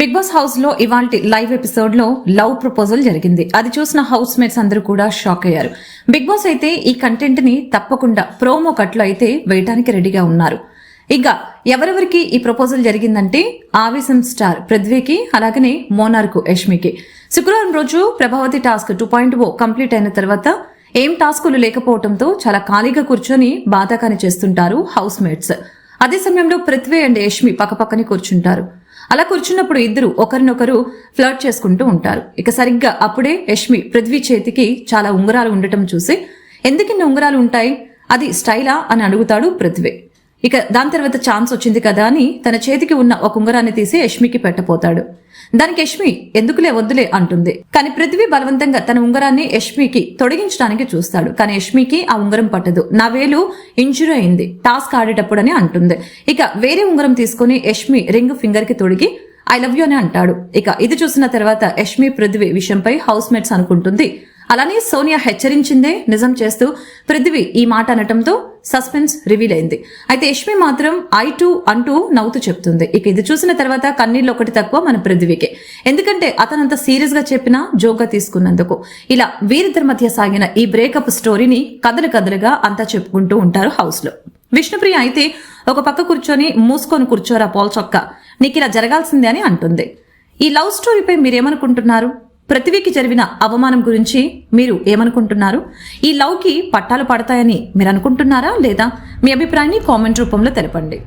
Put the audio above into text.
Big boss హౌస్లో ఇవాల్టి live ఎపిసోడ్లో లవ్ ప్రపోజల్ జరిగింది. అది చూసిన హౌస్ మేట్స్ అందరూ కూడా షాక్ అయ్యారు. బిగ్ బాస్ అయితే ఈ కంటెంట్ని తప్పకుండా ప్రోమో కట్లో అయితే వేయటానికి రెడీగా ఉన్నారు. ఇక ఎవరెవరికి ఈ ప్రపోజల్ జరిగిందంటే ఆవేశం స్టార్ పృథ్వీకి అలాగనే మోనార్కు యష్మికి. శుక్రవారం రోజు Prabhavati task two point O complete అయిన తర్వాత ఏం టాస్కులు లేకపోవడంతో చాలా ఖాళీగా కూర్చొని బాధాకాని చేస్తుంటారు హౌస్ మేట్స్ అదే సమయంలో పృథ్వీ అండ్ యష్మి పక్కపక్కనే కూర్చుంటారు. అలా కూర్చున్నప్పుడు ఇద్దరు ఒకరినొకరు ఫ్లర్ట్ చేసుకుంటూ ఉంటారు. ఇక సరిగ్గా అప్పుడే యష్మి పృథ్వీ చేతికి చాలా ఉంగరాలు ఉండటం చూసి ఎందుకిన్ని ఉంగరాలు ఉంటాయి? అది స్టైలా? అని అడుగుతాడు పృథ్వీ. ఇక దాని తర్వాత ఛాన్స్ వచ్చింది కదా అని తన చేతికి ఉన్న ఒక ఉంగరాన్ని తీసి యష్మికి పెట్టపోతాడు దానికి యష్మి ఎందుకులే వద్దులే అంటుంది. కానీ పృథ్వీ బలవంతంగా తన ఉంగరాన్ని యష్మికి తొడిగించడానికి చూస్తాడు. కానీ యష్మికి ఆ ఉంగరం పట్టదు. నా వేలు ఇంజురీ అయింది. టాస్క్ ఆడేటప్పుడని అంటుంది. ఇక వేరే ఉంగరం తీసుకుని యష్మి రింగ్ ఫింగర్కి తొడిగి ఐ లవ్ యూ అని అంటాడు. ఇక ఇది చూసిన తర్వాత యష్మి పృథ్వీ విషయంపై హౌస్ మేట్స్ అనుకుంటుంది. అలానే సోనియా హెచ్చరించిందే నిజం చేస్తూ పృథ్వీ ఈ మాట అనటంతో సస్పెన్స్ రివీల్ అయింది. అయితే యష్మి మాత్రం ఐ టూ అంటూ నవ్వుతూ చెప్తుంది. ఇక ఇది చూసిన తర్వాత కన్నీళ్ళు ఒకటి తక్కువ మన పృథ్వీకే. ఎందుకంటే అతనంత సీరియస్గా చెప్పినా జోక్గా తీసుకున్నందుకు. ఇలా వీరిద్దరి మధ్య సాగిన ఈ బ్రేకప్ స్టోరీని కథలు కథలుగా అంతా చెప్పుకుంటూ ఉంటారు హౌస్లో విష్ణుప్రియ అయితే ఒక పక్క కూర్చొని మూసుకొని కూర్చోరా పోల్చొక్క నీకు ఇలా జరగాల్సిందే అని అంటుంది. ఈ లవ్ స్టోరీపై మీరేమనుకుంటున్నారు? పృథ్వీకి జరిగిన అవమానం గురించి మీరు ఏమనుకుంటున్నారు? ఈ లవ్కి పట్టాలు పడతాయని మీరు అనుకుంటున్నారా లేదా మీ అభిప్రాయాన్ని కామెంట్ రూపంలో తెలపండి.